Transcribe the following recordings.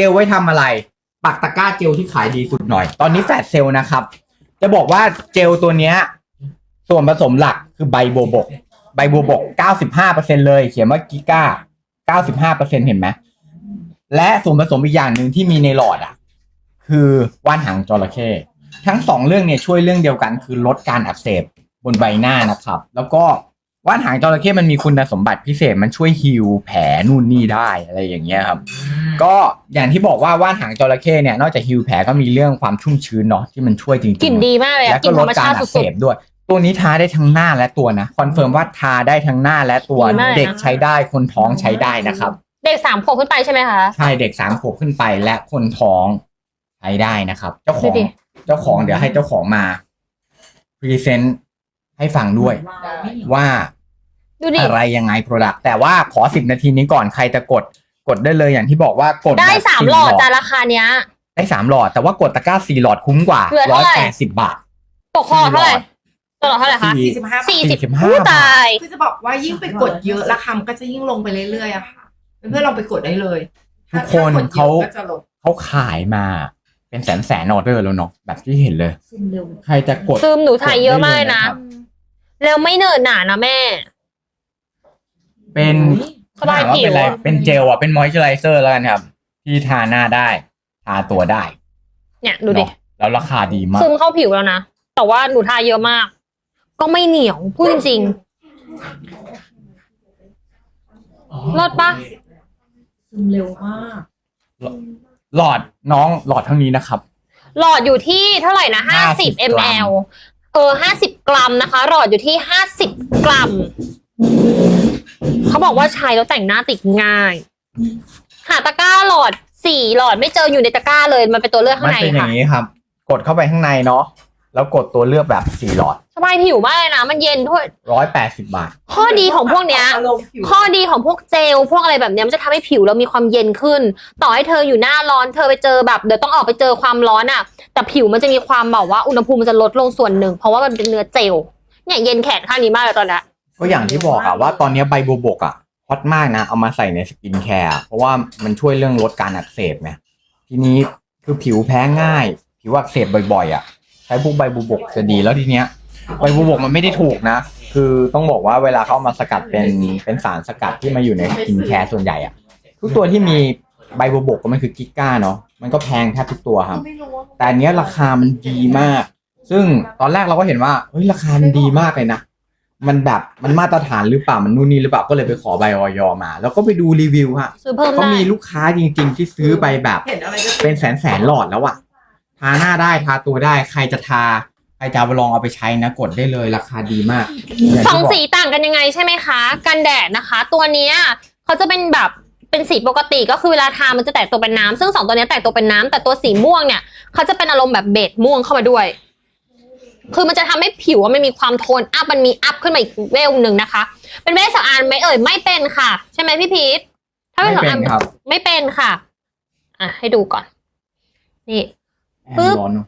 จลไว้ทำอะไร ปักตะกร้าเจลที่ขายดีสุดหน่อย ตอนนี้แฟลชเซลลนะครับ จะบอกว่าเจลตัวเนี้ย ส่วนผสมหลักคือใบโบวบก ใบโบวบก 95%เลย เขียนว่ากิก้า 95%เห็นไหม และส่วนผสมอีกอย่างหนึ่งที่มีในหลอดอะ คือว่านหางจระเข้ทั้งสองเรื่องเนี่ยช่วยเรื่องเดียวกันคือลดการอักเสบบนใบหน้านะครับ แล้วก็ ว่านหางจระเข้มันมีคุณสมบัติพิเศษมันช่วยฮิวแผลนู่นนี่ได้อะไรอย่างเงี้ยครับ ก็อย่างที่บอกว่าว่านหางจระเข้เนี่ยนอกจากฮิวแผลก็มีเรื่องความชุ่มชื้นเนาะที่มันช่วยจริงๆกลิ่นดีมากเลยและอะกก็ลิ่นลธรดรมกาชารติอักสุเสดบด้วย ตัวนี้ทาได้ทั้งหน้าและตัวนะคอนเฟิร์มว่าทาได้ทั้งหน้าและตัวดีมากเลยนะ เด็กใช้ได้คนท้องใช้ได้นะครับๆ เด็กสามขวบขึ้นไปใช่ไหมคะ ใช่เด็กสามขวบขึ้นไปและคนท้องใช้ได้นะครับ เจ้าขดูองดิ เจ้าของเดี๋ยวให้เจ้าของมาพรีเซนต์ ให้ฟังด้วย ว่าดูดิ อะไรยังไงโปรดักต์แต่ว่าขอสิบนาทีนี้ก่อนใครจะกดกดได้เลยอย่างที่บอกว่ากดได้แบบสามสี่หลอดจ้าราคาเนี้ย ได้สามหลอด แต่ว่ากดตะกร้าสี่หลอดคุ้มกว่าเหลือร้อเท่ายไหร่ แปดสิบบาท ตกคอเท่าไหร่ตกคอเท่าไหร่คะสี่ สี่สิบห้าสี่สิบ45 ผู้ตาย คือจะบอกว่ายิ่งไปกดเยอะราคามันก็จะยิ่งลงไปเรื่อยๆอะค่ะเพื่อนๆลองไปกดได้เลยทุกคนถ้ดยอะเขา ก็จะลงเขาขายมาเป็นแสนแสนออเดอร์แล้วเนาะแบบที่เห็นเลยใครจะกด ซึมหนูถ่ายเยอะมากนะ กดได้เลยนะครับ แล้วไม่เนินหนานะแม่ เป็นสบายถมว่ผิวเป็นอะไรอะเป็นเจลอะ เป็นมอยเจอไรเซอร์แล้วกันครับ ที่ทาหน้าได้ ทาตัวได้เนี่ยดูดิ เนอะแล้วราคาดีมาก ซึมเข้าผิวแล้วนะ แต่ว่าหนูทาเยอะมาก ก็ไม่เหนียว พูดจริงๆรอดปะซึมเร็วมาก หลอดน้องหลอดเท่านี้นะครับ หลอดอยู่ที่เท่าไหร่นะห้าสิบ50 ml เออห้าสิบกรัมนะคะ หลอดอยู่ที่ห้าสิบกรัม เขาบอกว่าใช้แล้วแต่งหน้าติดง่าย หาตะกร้าหลอดสี่หลอดไม่เจออยู่ในตะกร้าเลย มันเป็นตัวเลือกข้ามังนในเป็นอค่ะย่างนี้ครับ กดเข้าไปข้างในเนาะ แล้วกดตัวเลือกแบบสี่หลอดสบายผิวมากเลยนะ มันเย็นด้วยร้อยแปดสิบบาท ข้อดีของพวกเนี้ย อารมณ์ผิวข้อดีของพวกเจล พวกอะไรแบบเนี้ยมันจะทำให้ผิวเรามีความเย็นขึ้น ต่อให้เธออยู่หน้าร้อนเธอไปเจอแบบเดี๋ยวต้องออกไปเจอความร้อนอะ แต่ผิวมันจะมีความแบบว่าอุณหภูมิมันจะลดลงส่วนหนึ่ง เพราะว่ามันเป็นเนื้อเจลเนี่ยเย็นแขนข้างนี้มากเลยตอนเนี้ยก็อย่างที่บอกอะว่าตอนนี้ใบบัวบกอะฮอตมากนะ เอามาใส่ในสกินแคร์เพราะว่ามันช่วยเรื่องลดการอักเสบไงทีนี้คือผิวแพ้ง่าย ผิวอักเสบบ่อยๆอะใช้พวกใบบัวบกจะดีแล้วทีเนี้ยใบบัวบกมันไม่ได้ถูกนะ คือต้องบอกว่าเวลาเขาเอามาสกัดเป็นเป็นสารสกัดที่มาอยู่ในสกินแคร์ส่วนใหญ่อะทุกตัวที่มีใบบัวบกก็มันคือกิก้าเนาะมันก็แพงแทบทุกตัวครับไม่รู้ว่าแต่อันเนี้ยราคามันดีมาก ซึ่งตอนแรกเราก็เห็นว่าเฮ้ยราคามันดีมากเลยนะมันแบบมันมาตรฐานหรือเปล่ามันนู่นนี่หรือเปล่าก็เลยไปขอใบออยมา แล้วก็ไปดูรีวิวฮะซื้อเพิ่มก็ได้มีลูกค้าจริง ๆ ที่ซื้อไปแบบเห็นอะไรก็เป็นแสนแสนหลอดแล้วอะ ทาหน้าได้ทาตัวได้ ใครจะทาใครจะเอาไปลองเอาไปใช้นะกดได้เลยราคาดีมากย่าสองที่บอกสีต่างกันยังไงใช่ไหมคะ กันแดดนะคะ ตัวเนี้ยเขาจะเป็นแบบเป็นสีปกติก็คือเวลาทามันจะแตกตัวเป็นน้ำซึ่งสองตัวเนี้ยแตกตัวเป็นน้ำแต่ตัวสีม่วงเนี่ยเขาจะเป็นอารมณ์แบบเบจม่วงเข้ามาด้วย คือมันจะทำให้ผิวอะมันมีความโทนอัพมันมีอัพขึ้นมาอีกเวลหนึ่งนะคะ เป็นเวชสำอางไหมเอ่ยไม่เป็นค่ะ ใช่ไหมพี่พีทถ้าไม่เวชสำเป็อางนครับ ไม่เป็นค่ะ อะให้ดูก่อน นี่ แอนร้อนเนอะ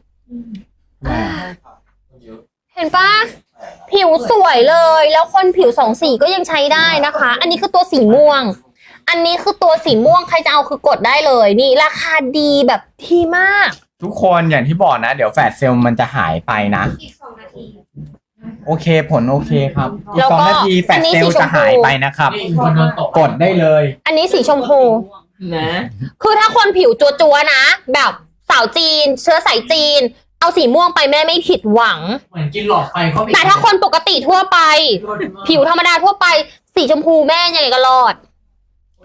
ทำไมอะเห็นปะผิวสวยเลย แล้วคนผิวสองสีก็ยังใช้ได้นะคะ อันนี้คือตัวสีม่วง อันนี้คือตัวสีม่วงใครจะเอาคือกดได้เลยนี่ราคาดีแบบดีมาก ทุกคนอย่างที่บอกนะ เดี๋ยวแฟดเซลล์มันจะหายไปนะ อีกสองนาทีโอเคผลโอเคครับอีแล้กวสองก็นาทีแฟอัดนนี้เซลสีล์ชมพู จะหายไปนะครับ กดได้เลย อันนี้สีชมพู นะ คือถ้าคนผิวจัวๆนะ แบบสาวจีน เชื้อสายจีน เอาสีม่วงไปแม่ไม่ผิดหวัง เหมือนกินหลอดไฟเข้าไปแต่ถ้าคนปกติทั่วไป ผิวธรรมดาทั่วไป สีชมพูแม่ยังไงก็รอด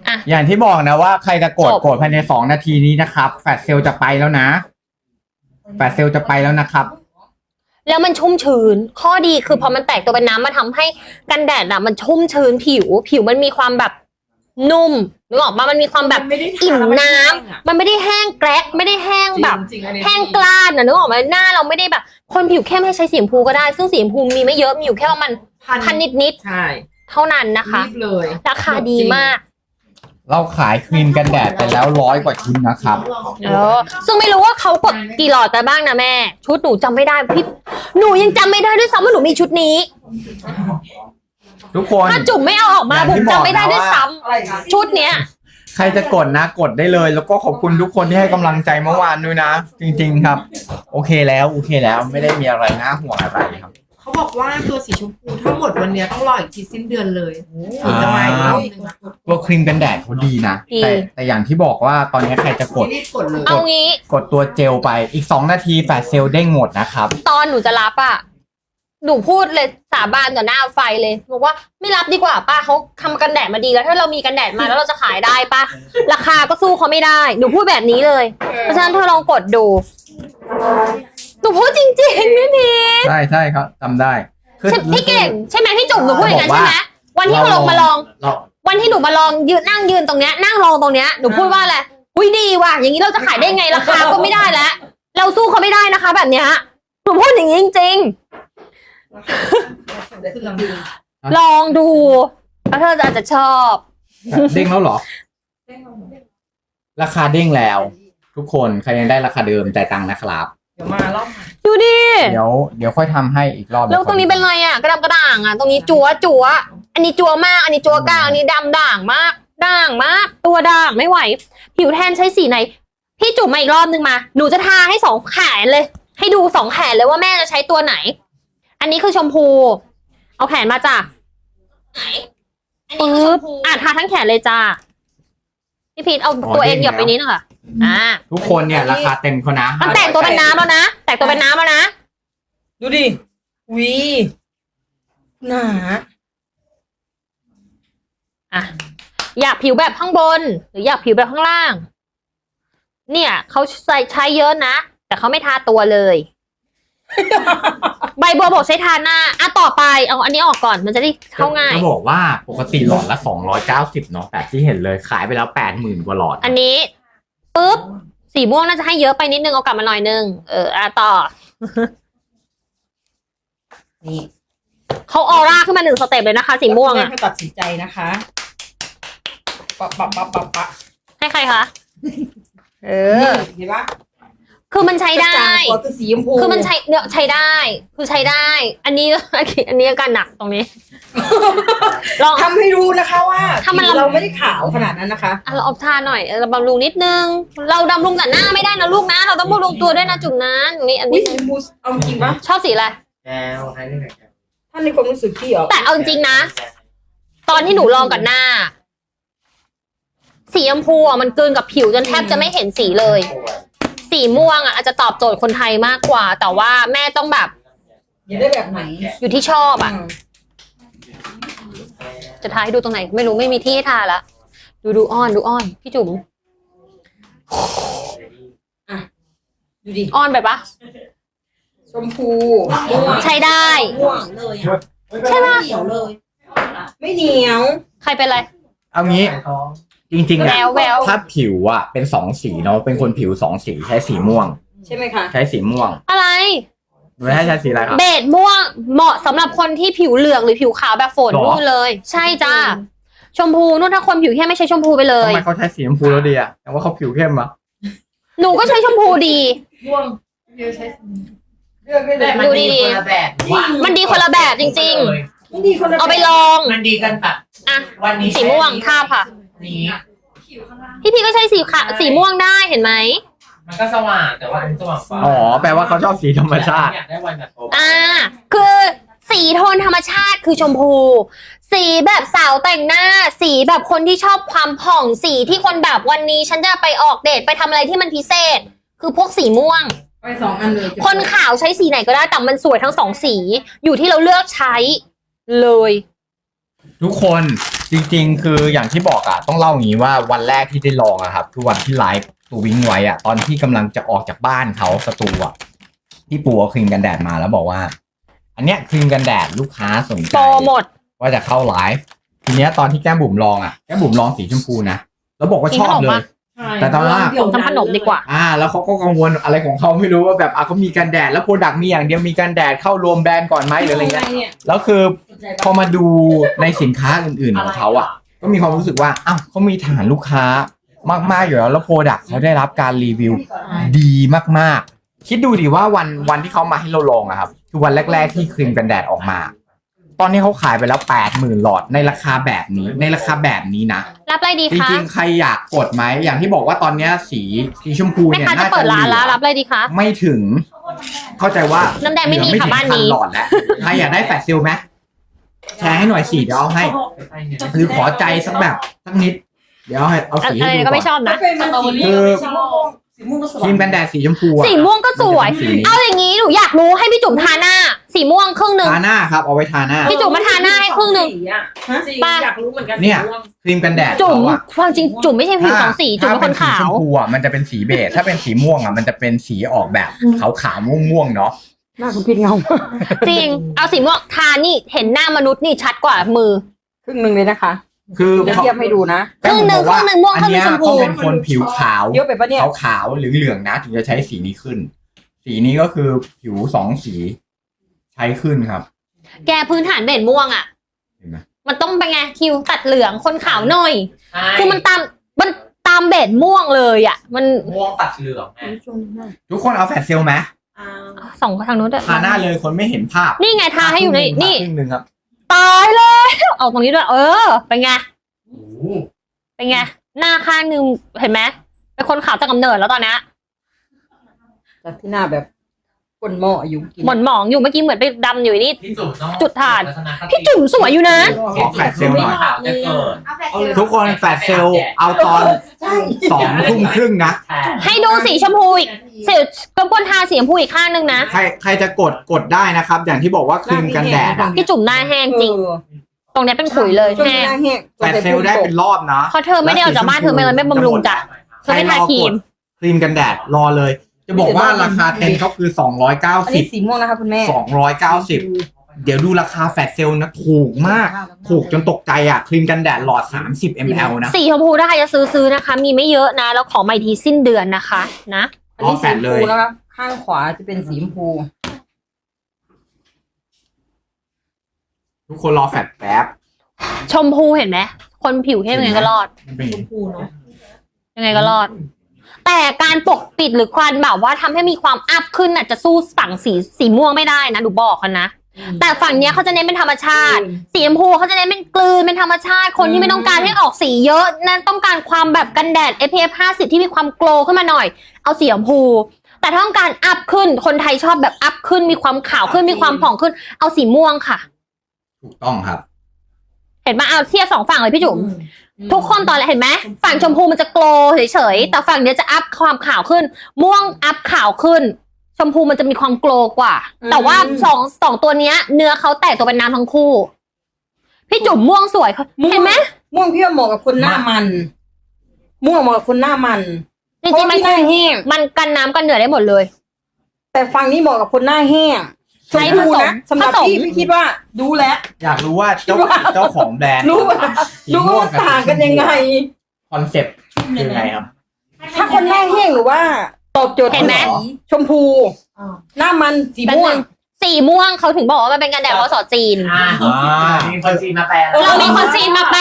อะ อย่างที่บอกนะว่าใครจะกดจบ กดภายในสองนาทีนี้นะครับแฟดเซลล์จะไปแล้วนะแฟดเซลล์จะไปแล้วนะครับ แล้วมันชุ่มชื้น ข้อดีคือพอมันแตกตัวเป็นน้ำมันทำให้กันแดดอะมันชุ่มชื้นผิว ผิวมันมีความแบบนุ่ม นึกออกมามันมีความแบบนไม่ได้ทาอิ่มน้ำ แล้วมัแห้งอะมันไม่ได้แห้งแกรกไม่ได้แห้งแบบ จริงๆอันนี้แห้งกล้านนะนึกออกไหมหน้าเราไม่ได้แบบ คนผิวเข้มให้ใช้สีชมพูก็ได้ ซึ่งสีชมพูมีไม่เยอะมีอยู่แค่ประมาณพันพันนิดใช่ๆเท่านั้นนะคะ รีบเลยราคาดีมากเราขายครีมกันแดดไปแล้วร้อยกว่าชิ้นนะครับ เออซึ่งไม่รู้ว่าเขากดกี่หลอดแต่บ้างนะแม่ ชุดหนูจำไม่ได้พี่หนูยังจำไม่ได้ด้วยซ้ำว่าหนูมีชุดนี้ ทุกคน ถ้าจุ่มไม่เอาออกมาอย่างบุ๋ที่มบอกจำไม่ได้ด้วยนะว่าซ้อะไรคะำชุดเนี้ย ใครจะกดนะกดได้เลย แล้วก็ขอบคุณทุกคนที่ให้กำลังใจเมื่อวานด้วยนะ จริง ๆ ครับ โอเคแล้วโอเคแล้วไม่ได้มีอะไรน่าห่วงอะไรครับ เขาบอกว่าตัวสีชมพูทั้งหมดวันเนี้ยต้องรออีกทีสิ้นเดือนเลยถึงจะมาอีกรอบนึงอะตัวครีมกันแดดเขาดีนะ ดี แต่แต่อย่างที่บอกว่าตอนนี้ใครจะกด รีบกดเลย เอางี้ กดตัวเจลไปอีก 2 นาทีแฟลชเซลลเด้งหมดนะครับ ตอนหนูจะรับอะ หนูพูดเลยสาบานต่อหน้าไฟเลยบอกว่าไม่รับดีกว่าป้าเขาทำกันแดดมาดีแล้ว ถ้าเรามีกันแดดมาแล้วเราจะขายได้ป้าราคาก็สู้เขาไม่ได้ หนูพูดแบบนี้เลย เพราะฉะนั้นเธอลองกดดู หนูพูดจริงๆพี่พีชใช่ใช่ครับจำได้คือใช่พี่เก่ง ใช่ไหมพี่จุ๋มหนูพูดอย่างนั้นใช่ไหมวันที่หนูลงมาลอง เราวันที่หนูมาลองยืนนั่งยืนตรงเนี้ยนั่งลองตรงเนี้ยหนูพูดว่าอะไรอุ้ยดีว่ะอย่างนี้เราจะขายได้ไงราคาก็ไม่ได้แล้วเราสู้เขาไม่ได้นะคะ แบบเนี้ยหนูพูดอย่างนี้จริง คือลำดูๆลองดูแล้วเธออาจจะชอบ เด้งแล้วเหรอ ราคาเด้งแล้ว ทุกคนใครยังได้ราคาเดิมจ่ายตังค์นะครับ เดี๋ยวมารอบใหม่ดูดิ เดี๋ยวเดี๋ยวค่อยทำให้อีกรอบแล้วตรงนี้เป็นอะไรอะ กระดำกระด่างอะ ตรงนี้จัวจัวอันนี้จัวมาก อันนี้จัวกลางอันนี้ดำด่างมาก ด่างมาก ตัวด่างไม่ไหว ผิวแทนใช้สีไหน พี่จุ่มมาอีกรอบนึงมา หนูจะทาให้สองแขนเลย ให้ดูสองแขนเลยว่าแม่จะใช้ตัวไหน อันนี้คือชมพู เอาแขนมาจ้ะไหนปึ๊บอะทาทั้งแขนเลยจ้าพี่พีทเอาตัวเองเหยียบไปนี้หน่อยค่ะอ่าทุกคนเนี่ยราคาเต็มเขานะมันแตกตัวเป็นน้ำแล้วนะแตกตัวเป็นน้ำแล้วนะดูดิวีหนาอะอยากผิวแบบข้างบน หรืออยากผิวแบบข้างล่าง เนี่ยเขาใส่ใช้เยอะนะแต่เขาไม่ทาตัวเลย ใบบัวบอกใช้ทาหน้าอะต่อไปเอาอันนี้ออกก่อนมันจะได้เข้าง่าย จะบอกว่าปกติหลอดละ 290 เนาะแต่ที่เห็นเลยขายไปแล้ว 80,000 กว่าหลอดอันนี้ปุ๊บสีม่วงน่าจะให้เยอะไปนิดนึงเอากลับมาหน่อยนึงเอออะต่อนี่เขาออร่าขึ้นมาหนึ่งสเต็ปเลยนะคะ สีม่วงอะให้ตัดสินใจนะคะปะปะปะปะปะให้ใครคะเออนี่เห็นปะ คือมันใช้ได้กระจ่างกว่าคือสีชมพูคือมันใช้เนี่ยใช้ได้ คือใช้ได้ อันนี้ อันนี้อาการหนักตรงนี้ ลอง ทำให้รู้นะคะว่าถ้ามัน ผิวเราไม่ได้ขาวขนาดนั้นนะคะอะเราเอาทาหน่อยเราบำรุงนิดนึง เราดำรุงแต่หน้าไม่ได้นะลูกนะ เราต้องบำรุงตัวด้วยนะจุ๋มนะตรงนี้อันอุ้ยนี้สีชมพูเอาจริงปะชอบสีอะไร แล้วให้นี่หน่อยครับถ้าในความรู้สึกพี่เหรอแต่เอาจริงๆนะ ตอนที่หนูลองกับหน้า สีชมพูอะมันกลืนกับผิวจนแทบจะไม่เห็นสีเลย สีม่วงอะอาจจะตอบโจทย์คนไทยมากกว่า แต่ว่าแม่ต้องแบบอยากได้แบบไหนอยู่ที่ชอบอะอืมจะทาให้ดูตรงไหน ไม่รู้ไม่มีที่ให้ทาละดูดูอ้อนดูอ้อน พี่จุ๋มดูดิอ้อนไปปะชมพูม่วงใช้ได้ม่วงเลยอะใช่ปะเหนียวเลย ไม่เหนียว ใครเป็นอะไร เอางี้ จริงๆแวอะวแวว ถ้าผิวอะเป็นสองสีเนาะเป็นคนผิวสองสีใช้สีม่วง ใช่ไหมคะ ใช้สีม่วงอะไรหนูให้ใช้สีอะไรครับ เบจม่วงเหมาะสำหรับคนที่ผิวเหลืองหรือผิวขาวแบบฝนหรอ นู่นเลย ใช่จ้าชมพูนู่นถ้าคนผิวเข้มไม่ใช้ชมพูไปเลย ทำไมเขาใช้สีชมพูแล้วดีอะแต่ว่าเขาผิวเข้มอะหนูก็ใช้ชมพูดี ม่วงเดี๋ยวใช้เลือกได้เลยแต่มันดูดีดีคนละแบบว่ามันดีคนละแบบจริงไม่ดีคนละๆเอาไปลอง มันดีกันแบบอะ วันนี้สีม่วงทาบค่ะ นี้พี่พีก็ใช้สีขาวสีม่วงได้เห็นไหมมันก็สว่างแต่ว่าอันนี้สว่างกว่าอ๋อ แปลว่าเขาชอบสีธรรมชาติ อยากได้วันแบบโออ่า คือสีโทนธรรมชาติคือชมพู สีแบบสาวแต่งหน้า สีแบบคนที่ชอบความผ่องสีที่คนแบบวันนี้ฉันจะไปออกเดทไปทำอะไรที่มันพิเศษ คือพวกสีม่วง ไปสองอันเลย คนขาวใช้สีไหนก็ได้แต่มันสวยทั้งสองสี อยู่ที่เราเลือกใช้เลย ทุกคนจริงๆ คืออย่างที่บอกอะต้องเล่าอย่างนี้ว่าวันแรกที่ได้ลองอะครับคือวันที่ไลฟ์ตูวิงไว้อะตอนที่กำลังจะออกจากบ้านเขาสตูอะที่ปูเอาครีมกันแดดมาแล้วบอกว่า อันเนี้ยครีมกันแดดลูกค้าสนใจโปรหมด ว่าจะเข้าไลฟ์ทีเนี้ยตอนที่แก้มบุ๋มลองอะแก้มบุ๋มลองสีชมพูนะแล้วบอกว่าชอบกินขนมเลปะย แต่ตอนแรก ผมทำขนมดีกว่า อ่า แล้วเขาก็กังวลอะไรของเขาไม่รู้ว่าแบบอะเขามีกันแดดแล้วโปรดักต์มีอย่างเดียวมีกันแดดเข้ารวมแบรนด์ก่อนไหมหรืออะไรเงี้ยเนี่ยแล้วคือพอมาดูในสินค้าอื่นๆของเขาอะ ก็มีความรู้สึกว่าอ้าวเขามีฐานลูกค้ามากๆอยู่แล้วแล้วโปรดักต์เขาได้รับการรีวิวดีมากๆ คิดดูดิว่าวันวันที่เขามาให้เราลองอะครับคือวันแรก ๆ ที่ครีมกันแดดออกมา ตอนนี้เขาขายไปแล้วแปดหมื่นหลอดในราคาแบบนี้ ในราคาแบบนี้นะ รับอะไรดีจคะริงๆใครอยากกดไหมอย่างที่บอกว่าตอนเนี้ยสีสีชมพูแม่เนี่ยค้าจะน่าเปิจะดเหร้านลืแล้วอรับอะไรดีคะ ไม่ถึง เข้าใจว่าน้ำแดงไม่มีเหลือค่ะบ้านนี้ ถึงพัหลอดแล้วใครอยากได้แฟลชซิลไหมแชร์ให้หน่อยสิเดี๋ยวเอาให้ หรือขอใจสักแบบสักนิด เดี๋ยวเอาให้เอาอะสีอะไรให้ดูก็ไม่ชก่อนอบนะเป็นมัน สีม่วงสีม่วงสีม่วงก็สครีว่างมกันแดดสีชมพูอะสีม่วงก็สวย มันจะเป็นสีนี้เอาอย่างนี้หนูอยากรู้ให้พี่จุ๋มทาหน้า สีม่วงครึ่งหนึ่ง ทาหน้าครับเอาไว้ทาหน้า พี่จุ๋มมาทาหน้าให้ครึ่งหนึ่ง สีอะจริงป่ะอยากรู้เหมือนกันเนี่ย สีม่วงครีมกันแดดจุ๋มเขาอะความจริงจุ๋มไม่ใช่ผิวสองสีจุ๋มเป็นคนถ้ขาวสีชมพูอะมันจะเป็นสีเบจถ้าเป็นสีม่วงอะมันจะเป็นสีออกแบบขาวขาวม่วงม่วงๆเนาะหน้าคุณพี่เงาจริง เอาสีม่วงทานี่เห็นหน้ามนุษย์นี่ชัดกว่ามือ ครึ่งหนึ่งเลยนะคะ คือเดี๋ยวเทียบให้ดูนะครึ่งหนึ่งแต่ผมบอกครึ่งหนึ่งม่วงอันเนี้ยครึ่งหนึ่งชมพู ต้องเป็นคนผิวขาวเยอะไปปะเนี่ย ขาวขาวๆเหลืองเหลืองๆนะถึงจะใช้สีนี้ขึ้น สีนี้ก็คือผิวสองสี ใช้ขึ้นครับแกพื้นฐานเบสม่วงอะ เห็นไหมมันต้องเป็นไงคิวตัดเหลืองคนขาวหน่อยใช่คือมันตามมันตามเบสม่วงเลยอะ มันม่วงตัดเหลืองไงทุกคนเอาแฟลชเซลไหมสองทางนู้นด้วยทาหน้าเลยคนไม่เห็นภาพนี่ไงทาให้อยู่ใน นี่ ครึ่งหนึ่งครับ ตายเล ยเอาตรงนี้ด้วย เออ เป็นไงโอ้โหเป็นไง หน้าข้างหนึ่งเห็นไหมเป็นคนขาวจากกำเนิดแล้วตอนเนี้ยจากที่หน้าแบบก้นหม้ออยู่กินหม่นหมองอยู่เมื่อกี้เหมือนไปดำอยู่นี่ พี่จุ๋มต้องจุดถ่านทัศนคติพี่จุ๋มสวยอยู่นะ ขอแฟลชเซลหน่อยขาวจะเกิดทุกคนแฟลชเซลเอาตอนสองทุ่มครึ่งนะแทนให้ดูสีชมพูอีกสีกำปนทาสีชมพูอีกข้างหนึ่งนะ ใครใครจะกดกดได้นะครับ อย่างที่บอกว่าครีมกันแดดอะพี่จุ๋มหน้าแห้งจริง เออต รงเนี้ยเป็นขุยเลยจนหแห้งน้าแห้งแฟลชเซลได้เป็นรอบนะเพราะเธอไม่ได้เอาจากบ้านเธอไม่เลยไม่บำรุงจ้ะเธอไม่ทาครีม ครีมกันแดดรอเลย จะบอกว่าราคาเต็มเขาคือ อันนี้290 สีม่วงนะคะคุณแม่290 เดี๋ยวดูราคาแฟลชเซลนะถูกมาก ถูกจนตกใจอะ ครีมกันแดดหลอด 30 ml นะ สีชมพูถ้าใครจะซื้อซื้อนะคะ มีไม่เยอะนะ แล้วขอใหม่ทีสิ้นเดือนนะคะ นะ อันนี้อ๋อแฟสีดชมเลยพูนะคะข้างขวาจะเป็นสีชมพู ทุกคนรอแฟลชแป๊บชมพูเห็นไหมคนผิวเข้มยังไงก็รอดชมพูเนาะยังไงก็รอด แต่การปกปิดหรือควันแบบว่าทำให้มีความอัพขึ้นน่ะจะสู้ฝั่งสีสีม่วงไม่ได้นะดูบอกกันนะ แต่ฝั่งเนี้ยเขาจะเน้นเป็นธรรมชาติ สีชมพูเขาจะเน้นเป็นกลืนเป็นธรรมชาติ คนที่ไม่ต้องการให้ออกสีเยอะ นั่นต้องการความแบบกันแดด SPF 50 ที่มีความโกลว์ขึ้นมาหน่อย เอาสีชมพู แต่ถ้าต้องการอัพขึ้น คนไทยชอบแบบอัพขึ้น มีความขาวขึ้น มีความผ่องขึ้น เอาสีม่วงค่ะ ถูกต้องครับ เห็นไหมเอาเทียบสองฝั่งเลยพี่จุ๋มทุกคนตอนแรกเห็นไหมฝั่งชมพูมันจะโกลว์เฉยๆแต่ฝั่งเนี้ยจะอัพความขาวขึ้น ม่วงอัพขาวขึ้น ชมพูมันจะมีความโกลว์กว่าอืมแต่ว่าสองสองตัวเนี้ย เนื้อเขาแตกตัวเป็นน้ำทั้งคู่ พี่จุ๋มม่วงสวยเห็นไหมม่วงพี่ว่าเหมาะกับคนหน้ามัน ม่วงเหมาะกับคนหน้ามันจริงๆมันเพาะว่าพี่หน้าแห้งมันกันน้ำกันเหนือได้หมดเลย แต่ฝั่งนี้เหมาะกับคนหน้าแห้ง ใช้ผสมนะสำหรับผสมพี่พี่คิดว่าดูแล้วอยากรู้ว่าเจ้ารู้ว่าเจ้าของแบรนด์รู้ว่าสีรู้ม่วว่าต่างกันยังไงคอนเซ็ปต์คือยังไงครับ ถ้าคนหน้าแห้งหรือว่าตอบโจทย์เห็นไหมสีชมพูหน้ามันสีแป๊บม่วนึงงสีม่วงเขาถึงบอกว่ามันเป็นกันแดดพศจีนอ่าอ่ามีคนจีนมาแปลเรามีคนจีนมาแปล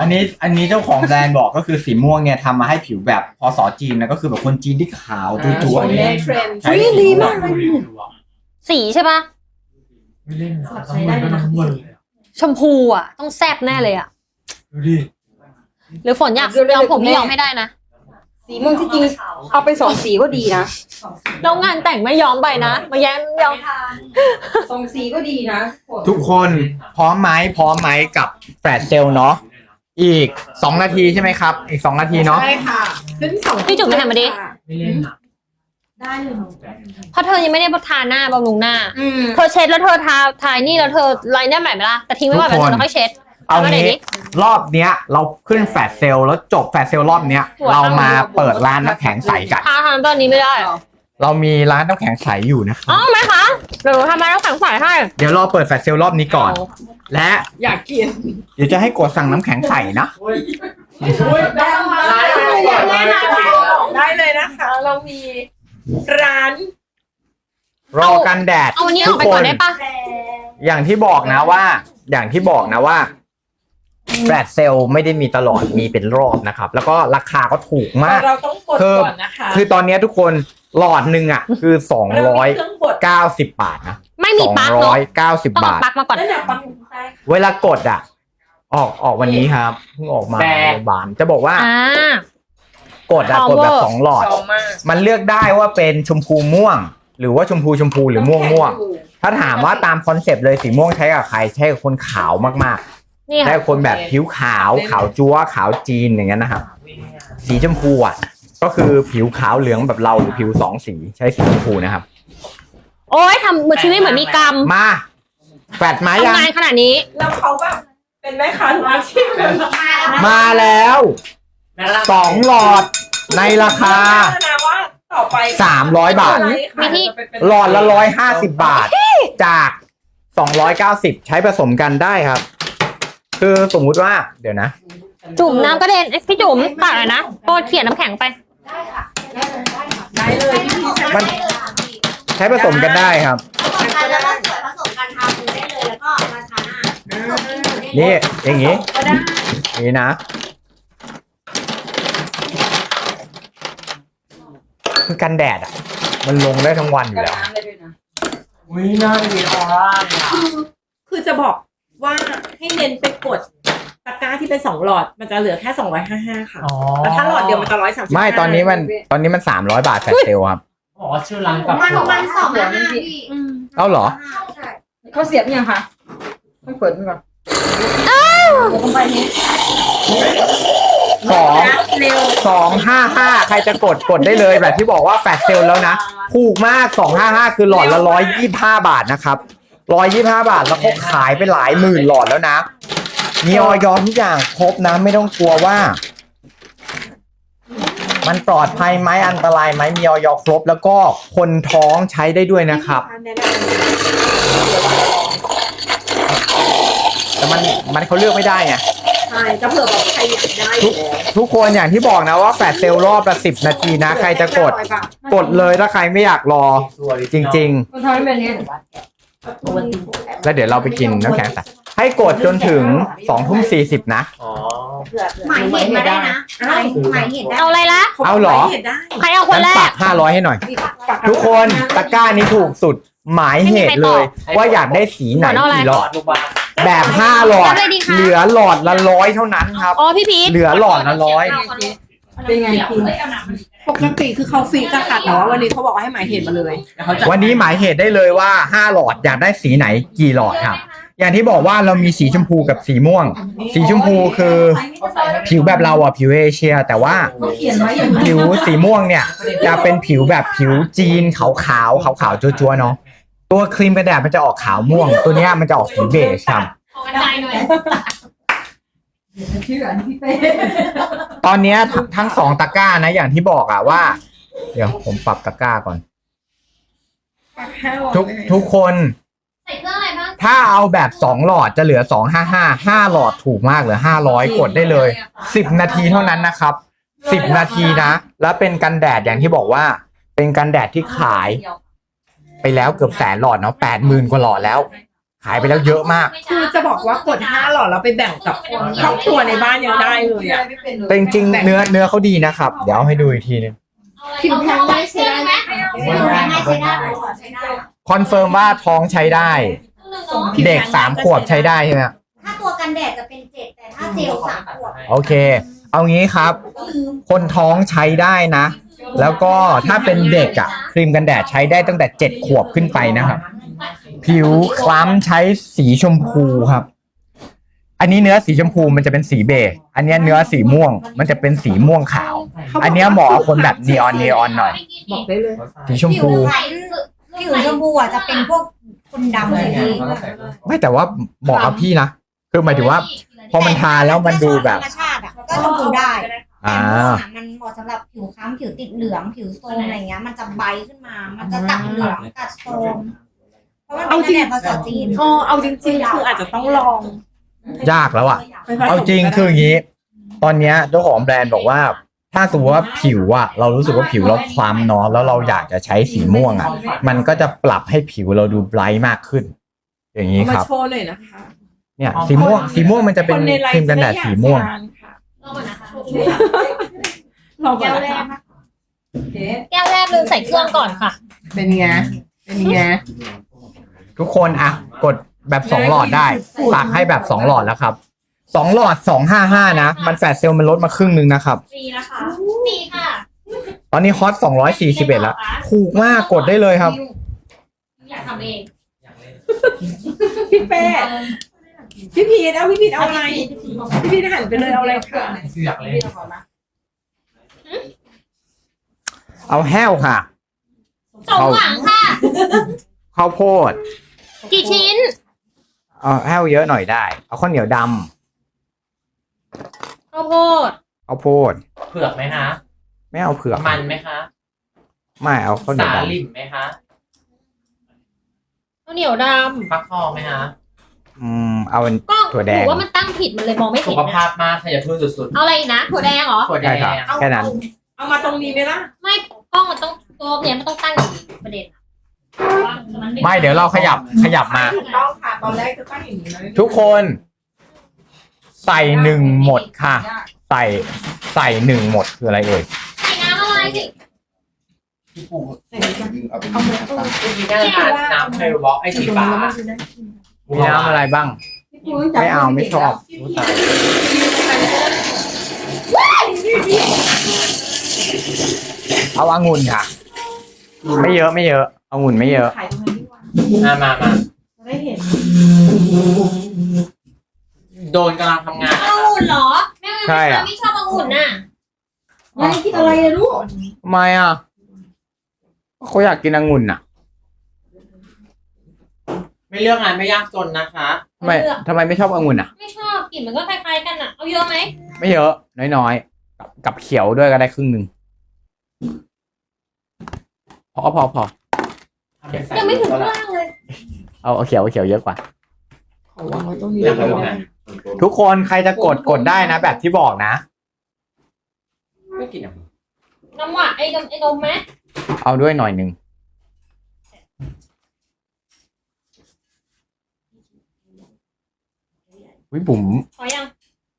อันนี้อันนี้เจ้าของแบรนด์บอกก็คือสีม่วงเนี่ยทำมาให้ผิวแบบพอสอจีนนะก็คือแบบคนจีนที่ขาวจั่วๆอย่างในเงี้ยเทรนด์ใช้เฮ้ยสีดีม่วมางกเลย สีใช่ปะไม่เล่นนะต้องมือก็ต้องมือเลยชมพูอะ ต้องแซบแน่เลยอะ ดูดิหรือฝนอยากยอมผมพี่ยอมให้ได้นะ สีม่วงที่จริงเอาไปสองสีก็ดีนะแล้วงานแต่งไม่ยอมไปนะมาแย้งยอมสองสีก็ดีนะทุกคนพร้อมไหมพร้อมไหมกับแฟลชเซลเนาะอีก 2 นาทีใช่ไหมครับ อีก 2 นาทีเนาะใช่ค่ะ ขึ้นสองพี่จุ๋มไปทำมาดิ ไม่เล่นนะ ได้เลยเพราะเธอยังไม่ได้ทาหน้าบำรุงหน้า อืมเธอเช็ดแล้วเธอทาทานี่แล้วเธอไลน์หน้าใหม่ไหมล่ะ แต่ทิ้งไว้ก่อนทุกคนแล้วค่อยเช็ด เอาทำมาหน่อยงี้ดิรอบเนี้ย เราขึ้นแฟลชเซลแล้วจบแฟลชเซลรอบเนี้ยหัวเรามาเปิดร้านน้ำแข็งใสกัน ทาทำตอนนี้ไม่ได้เหรอเรามีร้านน้ำแข็งใสอยู่นะครับอ๋อไหมคะเดี๋ยวหนูทำมาแล้วแข็งใสให้เดี๋ยวรอเปิดแฟลชเซลรอบนี้ก่อน และอยากกินเดี๋ยวจะให้กดสั่งน้ำแข็งใสนะได้มาร้านอะไรก่อนร้านอะไรก่อนได้เลยนะคะ เรามี ร้านรอกันแดดเอาวันนี้ออกไปก่อนได้ปะอย่างที่บอกนะว่า อย่างที่บอกนะว่าแฟลชเซลไม่ได้มีตลอดมีเป็นรอบนะครับ แล้วก็ราคาก็ถูกมาก เราต้องกดคือก่อนนะคะคือตอนเนี้ยทุกคนหลอดหนึ่งอะ คือสองเราร้อยมีเครื่องบดเก้าสิบบาทนะไม่มีสองปลั๊กร้เนาะอยเก้าสิบต้องเอาบาท ปลั๊กมาก่อนแล้วเนี่ยปังได้เวลากดอะ ออกออกวันนี้ครับเพิ่งออกมาแต่โรงพยาบาลจะบอกว่า อ่า กดอะกดแบบ Power สองหลอดชอบมากมันเลือกได้ว่าเป็นชมพูม่วง หรือว่าชมพูชมพูหรือม่วงม่วงถ้าถามว่าตามคอนเซปต์เลยสีม่วงใช้กับใครใช้กับคนขาวมากนี่ๆใช้ค่ะกับคนแบบผิวขาวขาวจั๊วขาวจีนอย่างนั้นนะครับ สีชมพูอะ ก็คือผิวขาวเหลืองแบบเราหรือผิวสองสีใช้สีชมพูนะครับ โอ้ยทำมือชีวิตเหมือนมีกรรมมาแฟดมายัง ทำงานขนาดนี้ แล้วเขาแบบเป็นแม่ค้าทุกอาชีพเลยมาแล้ว สองหลอด ในราคานะว่าต่อไปสามร้อยบาท มีที่ หลอดละร้อยห้าสิบบาทจากสองร้อยเก้าสิบใช้ผสมกันได้ครับ คือสมมุติว่าเดี๋ยวนะ จุ่มน้ำกระเด็นเอ้ยพี่จุ๋มตัดเลยนะโปรดเขียนน้ำแข็งไป ได้เลยพี่พี่มัน ใช้ผสมกันได้ครับแล้วก็สวยผสมกันทามือได้เลยแล้วก็มาทาหน้านี่อย่างนี้นี่นะ คือ กันแดดอะ มันลงได้ทั้งวันอยู่แล้ว น้ำได้ด้วยนะ อุ้ยน่ามีออร่าเลยอะคือจะบอกว่าให้เน้นไปกดตะกร้าที่เป็นสองหลอดมันจะเหลือแค่สองร้อยห้าห้าค่ะ อ๋อแล้วถ้าหลอดเดียวมันจะร้อยสามสิบไม่ตอนนี้มันตอนนี้มันสามร้อยบาทแฟลชเซลครับ บอกว่าชื่อร้านกับมันหัวมันสองห้าห้าพี่เอาเหรอ ใช่เขาเสียบยังคะไม่เปิดมันก่อนลงไปนี้ สองเร็วสองห้าห้าใครจะกดกดได้เลยแบบที่บอกว่าแฟลชเซลแล้วนะถูกมากสองห้าห้าคือหลอดละร้อยยี่ห้าบาทนะครับร้อยยี่ห้าบาทแล้วเขาขายไปหลายหมื่นหลอดแล้วนะมีออยอทุกอย่างครบนะไม่ต้องกลัวว่า มันปลอดภัยไหมอันตรายไหมมีออยครบ แล้วก็คนท้องใช้ได้ด้วยนะครับแนะนำแต่มันมันเขาเลือกไม่ได้ไง ใช่จะเผื่อแบบใครอยากได้ทุกทุกคนอย่างที่บอกนะว่าแฟลชเซลรอบละสิบนาทีนะ ใครจะกด กดเลยถ้าใครไม่อยากรอ จริงๆมันทำให้เป็นนี้แล้วเดี๋ยวเราไปกินน้ำแข็งใสให้กดจนถึงสองทุ่มสี่สิบนะอ๋อ หมายเห็นมาได้นะหมายหมายเห็นได้เอาอะไรละ เอาเหรอเห็นได้ใครเอาคนงั้นแรปักกห้าร้อยให้หน่อย ทุกคนตะกร้านี้ถูกสุดหมายเหตุเลย ว่าอยากได้สีไหนหมอนเอาอะไรกี่หลหลออดดลูกบาศก์ แบบห้าหลอดรับเลยดีคะ เหลือหลอดละร้อยเท่านั้นครับ อ๋อพี่พีทเหลือหลอดละร้อย เป็นไงคุณปกติคือเขาฟรีกอะค่ะแต่ว่าวันนี้เขาบอกว่าให้หมายเหตุมาเลยเดี๋ยวเขาจะวันนี้หมายเหตุได้เลยว่าห้าหลอดอยากได้สีไหนกี่หลอดครับ อย่างที่บอกว่าเรามีสีชมพูกับสีม่วง สีชมพูคือผิวแบบเราอะผิวเอเชีย แต่ว่าเขียนไว้อย่างผิวสีม่วงเนี่ยจะเป็นผิวแบบผิวจีนขาวขาวขาวขาวๆจัวๆเนาะ ตัวครีมกระดาษมันจะออกขาวม่วง ตัวเนี้ยมันจะออกสีเบจครับชื่ออันที่เป็นตอนเนี้ยทั้งทั้งสองตะกร้านะอย่างที่บอกอะว่า เดี๋ยวผมปรับตะกร้าก่อน ทุกทุกคน ใส่เครื่องอะไรบ้างถ้าเอาแบบสองหลอดจะเหลือสองห้าห้าห้าหลอดถูกมากเหลือห้าร้อยกดได้เลยสิบนาทีเท่านั้นนะครับสิบนาทีนะ แล้วเป็นกันแดดอย่างที่บอกว่า เป็นกันแดดที่ขาย ไปแล้วเกือบแสนหลอดเนาะแปดหมื่นกว่าหลอดแล้ว ขายไปแล้วเยอะมาก คือจะบอกว่ากดห้าหลอดแล้วไปแบ่งกับครอบครัวในบ้านยังได้เลยอะแต่จริงๆเนื้อเนื้อเขาดีนะครับ เดี๋ยวเอาให้ดูอีกทีนึงผิวแพ้ได้ใช้ได้ไหมผิวแพ้ได้ใช้ได้ขอใช้ได้คอนเฟิร์มว่าท้องใช้ได้ เด็กสามขวบใช้ได้ใช่ไหมถ้าตัวกันแดดจะเป็นเจ็ดแต่ถ้าเจลสามขวดโอเค เอางี้ครับก็ลืมคนท้องใช้ได้นะ แล้วก็ถ้าเป็นเด็กอะครีมกันแดดใช้ได้ตั้งแต่เจ็ดขวบขึ้นไปนะครับ ผิวคล้ำใช้สีชมพูครับ อันนี้เนื้อสีชมพูมันจะเป็นสีเบจอันเนี้ยเนื้อสีม่วง มันจะเป็นสีม่วงขาว อันเนี้ยเหมาะกับคนแบบนีออนนีออนหน่อย บอกได้เลยสีชมผิวพูคล้ำผิวชมพูอะจะเป็นพวกคนดำเลยพี่ไม่แต่ว่าเหมาะกับพี่นะ คือหมายถึงว่า พอมันทาแล้วมันดูแบบธรรมชาติอะก็ชมพูได้อ่า แต่ม่วงอะมันเหมาะสำหรับผิวคล้ำผิวติดเหลืองผิวโทรมอะไรเงี้ยมันจะใบขึ้นมา มันจะตัดเหลืองตัดโทรมเพราะมันเป็นคะแนนภาษาจีนอ๋อเอาจริงๆคืออาจจะต้องลอง ยากแล้วอะไปผสมเอาจริงคืออย่างนี้ ตอนเนี้ยเจ้าของแบรนด์บอกว่า ถ้าสมมติว่าผิวอะเรารู้สึกว่าผิวเราคล้ำเนาะแล้วเราอยากจะใช้สีม่วงอะมันก็จะปรับให้ผิวเราดูไบรท์มากขึ้น อย่างนี้มาครับ โชว์หน่อยนะคะเนี่ย สีม่วงสีม่วงมันจะเป็นคนในไลครีมฟ์กันแดดจะสีม่วงอยากทานค่ะ ลองก่อนนะคะ แก้วแรกลืมใส่เครื่องก่อนค่ะ เป็นไงเป็นไงทุกคนอะ กดแบบสองหลอดได้ตักให้แบบสองหลอดแล้วครับสองหลอดสองห้าห้านะ มันแฟดเซลล์มันลดมาครึ่งหนึงนะครับ ฟรีนะคะฟรีค่ะตอนนี้ฮอตสองร้อยสี่สิบเอ็ดแล้วถูกมากกดได้เลยครับ อยากทำเองอยากเล่นพี่เป้ พี่พีทเอาพี่พีทเอาอะไร พี่พีทหันไปเลยเอาอะไรค่ะคืออยากเล่นเอาแห้วค่ะ สมหวังค่ะ ข้าวโพด กี่ชิ้น เอาแห้วเยอะหน่อยได้ เอาข้าวเหนียวดข้าวโพดำข้าวโพด เผือกไหมคะไม่เอาเผือก มันไหมคะไม่เอาข้าวเหนียวสาดลิ่มไหมคะข้าวเหนียวดฟักทองไหมคะำ อืมเอาเป็นำก็ถั่วแดงหรือว่ามันตั้งผิดมันเลยมองไม่สุเห็นขนะภาพมากขยันทุนสุดเอาอะไรอีกนะถั่วแดงเหรอ ๆถั่วแดใช่ครับงแค่นั้น เอามาตรงนี้ไหมล่ะไม่กล้องมันต้องตัวเนี้ยมันต้องตั้งอย่างนี้ประเด็นอะว่ามันไม่เดี๋ยวเราขยับขยับมา ถูกต้องค่ะตอนแรกจะตั้งอย่างนี้นะทุกคน ใส่หนึ่งหมดค่ะ ใส่ใส่หนึ่งหมดคืออะไรเอ่ยใส่น้ำอะไรสิพี่ปูเอาไปเอาไปพี่น่าจะทานน้ำเทลบ็อกไอสีฟ้ามีน้ำอะไรบ้าง ไม่เอาไม่ชอบอุ๊ยตายเอาองุ่นค่ะ ไม่เยอะไม่เยอะองุ่นไม่เยอะขายตรงนี้ดีกว่ามามามาจะได้เห็นโดนกำลังทำงานเอาองุ่นเหรอ แม่ใช่อะ ไม่ชอบองุ่นน่ะไม่คิดอะไรอะลูกทำไมอะเขาอยากกินองุ่นอะ ไม่เลือกงานไม่ยากจนนะคะ ทำไมทำไมไม่ชอบองุ่นอะ ไม่ชอบกลิ่นมันก็คล้ายๆกันอะ เอาเยอะไหมไม่เยอะ น้อยๆกับกับเขียวด้วยก็ได้ครึ่งหนึ่งพอพอพอยังไม่ถึงข้างล่างเลย เอาเอาเขียวเอาเขียวเยอะกว่า ขอวางไว้ตรงนี้อยากรู้ไงทุกคนใครจะกดกดได้นะ แบบที่บอกนะ ไม่กินอะน้ำหวานไอ้นมไอ้นมไหมเอาด้วยหน่อยหนึ่ง วิบุ๋มขอยัง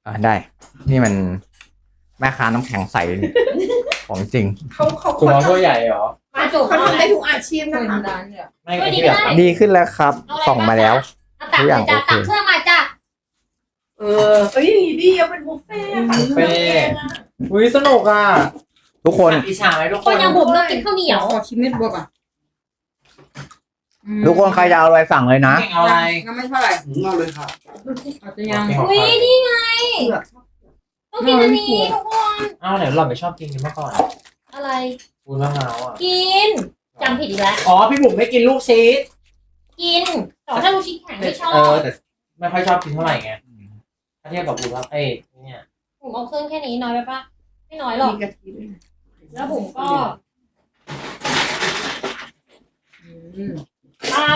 อ่าได้ นี่มันแม่ค้าน้ำแข็งใสนี่ ของจริง เขาเขาคุณเอาถ้วยใหญ่เหรอ มาจุกเขาทำได้ทุกอาชีพนะคะไม่กินที่แบบดีขึ้นแล้วครับ ส่องมาแล้ว เอาตักเลยจ้ะทุกอย่างโอเค ตักเครื่องมาจ้ะเออเอ้ยอย่างนี้ดีเอาเป็นบุฟเฟ่ต์ค่ะบุฟเฟ่ต์ อุ้ยสนุกอะทุกคนอิจฉาไหมทุกคคนนอย่างบุ๋มต้องกินข้าวเหนียวขอชิมเม็ดบัวก่อน ทุกคนใครจะเอาอะไรสั่งเลยนะเก่งเอาอะไรงั้นไม่เท่าไหร่เอาเลยค่ะอาจจะยังอุ้ยนี่ไงต้องกินอันนี้ทุกคนอ้าวเดี๋ยวเราไม่ชอบกินนี้มาก่อน อะไรปูนมะพร้าวอะกินจำผิดอีกแล้วอ๋อพี่บุ๋มไม่กินลูกชีสกินแต่ว่าถ้าลูกชิ้นแข็งไม่ชอเอบอแต่ไม่ค่อยชอบกินเท่าไหร่ไงถ้าเทียบกับปูนมะเอ้ยเนี่ยผมเอาเครื่องแค่นี้น้อยไปปะไม่น้อยหรอกมีกะทิด้วยนะแล้วผมก็อืม ปา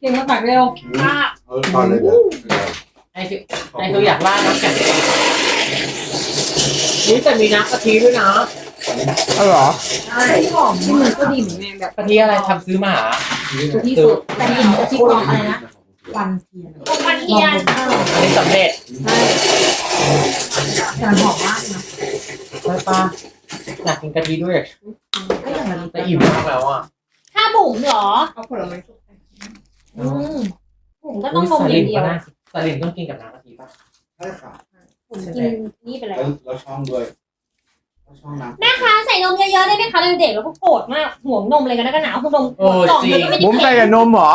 เก่งมาตักเร็วปาเออตอนเลยเดี๋ยวไอ้คือไอ้คืออยากว่าน้ำแข็งเองนี่แต่มีน้ำกะทิด้วยนะเออเหรอใช่หอมที่มันก็ดีเหมือนแม่แบบกะทิอะไรทำซื้อมาหากะทิสดแต่กลิ่นกะทิกรองอะไรนะวันเทียนตรงวันเทียนอันนี้สำเร็จแต่หอมมากนะใช่ปะอยากกินกะทิด้วยก็อย่างนั้นแต่อิ่มมากแล้วอะถ้า บุ๋มเหรอ เอาผลไม้สดไปอืมบุ๋มก็ต้องนมอย่างเดียวสลิมต้องกินกับน้ำกะทิป่ะใช่ค่ะบุ๋มกินนี่ไปแล้วแล้วแล้วช่องด้วยแล้วช่องน้ำแม่คะใส่นมเยอะๆได้ไหมคะเด็กๆแล้วก็โกรธมากห่วงนมเลยกันนะกันหนาวห่วงนมห่วงกล่องเลยก็ไม่ได้บุ๋มใส่แต่นมเหรอ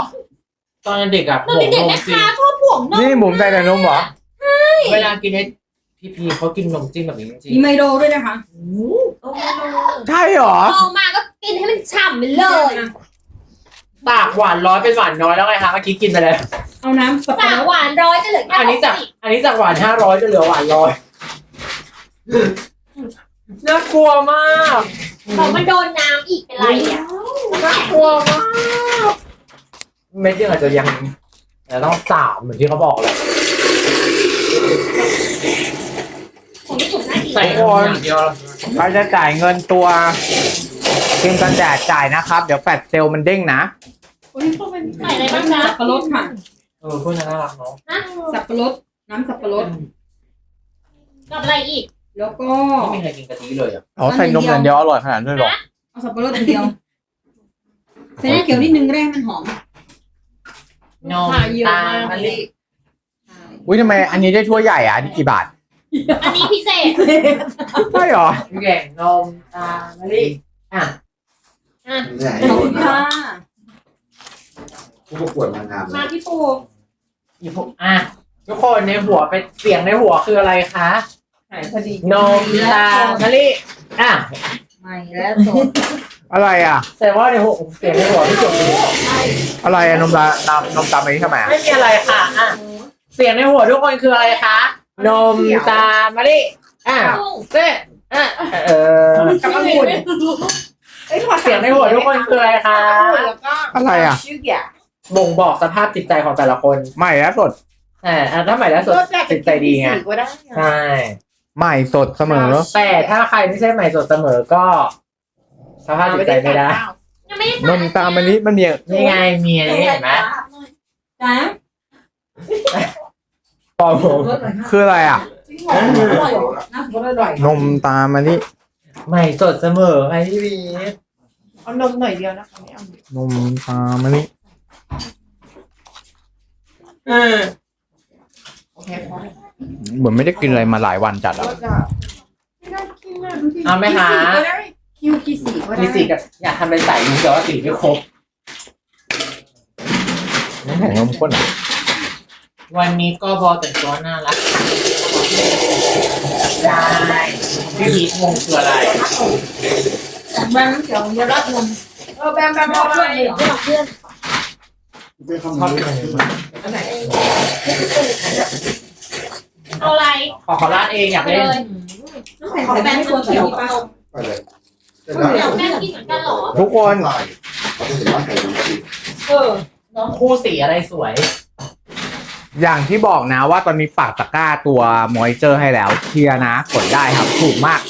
ตอนเด็กอะนมเด็กๆแม่ค้าชอบห่วงนมนี่บุ๋มใส่แต่นมเหรอ เวลากินให้พี่พีเขากินนมจิ้มแบบนี้จริงมีไมโลด้วยนะคะโอ้โหใช่เหรอโตมาก็ กินให้มันฉ่ำไปเลยปากหวานร้อยเป็นหวานน้อยแล้วไงคะเมื่อกี้กินไปแล้ว เอาน้ำสับปะจากรดหวานร้อยจะเหลือแค่อันหนี้กจากสิบอันนี้จากหวานห้าร้อยจะเหลือหวานร้อยน่ากลัวมากของมันโดนน้ำอีกเป็นไรอะน่ากลัวมากเม็ดเดียวอาจจะยังแต่ต้องสามเหมือนที่เขาบอกเลย ของที่จุ่มน่ากินใส่ก่ก่ออนนอย่างเดียวใครจะจ่ายเงินตัว ครีมกันแดดจ่ายนะครับ เดี๋ยวแฟดเซลล์มันเด้งนะอุ้ยเขาเป็นใส่อะไรบ้างนะสับปะรดค่ะเออพวกนั้นน่ารักเนาะสับปะรดน้ำสับปะรด กับอะไรอีก แล้วก็ ไม่มีใครกินกะทิเลยอะอ๋อใส่นมอย่างเดียวอร่อยขนาดนั้นเลยเหรอ เอาสับปะรดอย่างเดียวใส่น้ำเขียวนิดนึงก็ได้ให้มันหอมนมตาลมะลิอุ้ยทำไมอันนี้ได้ถ้วยใหญ่อะอันนี่กี่บาทอันนี้พิเศษใช่เหรอพี่เก่งนมตาลมะลิ อะใหญ่ขอบคุณค่ะผู้ประกวดนางงามมาพี่ปูอีพวกอะทุกคนในหัวเป็นเสียงในหัวคืออะไรคะหายพอดีนมตาลมะลิอะใหม่แล้วสดอะไรอะ แสดงว่าในหัวเสียงในหัวที่จบอยู่อะไรอะนมตานมนมตามอันนี้ทำไมอะไม่มีอะไรค่ะอะเสียงในหัวทุกคนคืออะไรคะนมตาลมะลิอะเจ๊อะ เออกับองุ่นเอ้ยพอเสียงในหัวทุกคนคืออะไรคะแล้วก็อะไรอะ ชื่อแก่บ่งบอกสภาพจิตใจของแต่ละคนใหม่และสดแต่อะถ้าใหม่แล้วสุดจิตใจดีไงก็ได้ใช่ใหม่สดเสมอแต่ถ้าใครไม่ใช่ใหม่สดเสมอก็สภาพจิตใจไม่ได้ยังไม่ได้นมตามอันนี้มันมีนี่ไงเมียนี่เห็นไหมจ้าปอผมคืออะไรอะ อมอร่อยน้ำสดอร่อยนมตามอันนี้ใหม่สดเสมอไงพี่วีเอานมหน่อยเดียวนะคะไม่เอานมตามอันนี้เออโอเคพอเหมือนไม่ได้กินอะไรมาหลายวันจัดอะก็จะไม่น่ากินอะดูสิเอาไหมคะกี่สีก็ได้คิวกี่สีก็ได้มีสีกับอยากทำเป็นสายลุงแต่ว่าสีไม่ครบ น้ำแข็งนมข้นอะวันนี้ก็พอแต่งตัวน่ารัก ได้พี่พีงงคืออะไรแบงน้ำเขียวเดี๋ยวรับนมเออแบมแบมไม่อเพื่อนเลยเหรอเอเพื่อนเอันไหนเอาอะไรขอขอลาดเองอยากเล่นน้ำแข็งใส่แบงตัวเขียวป่ะไปเลยแม่กินเหมือนกันเหรอทุกคนเขาจะเห็นว่าใส่น้ำสีเออคู่สีอะไรสวย อย่างที่บอกนะว่าตอนนี้ปากตะกร้าตัวมอยเจอร์ให้แล้วเคลียร์นะกดได้ครับถูกมาก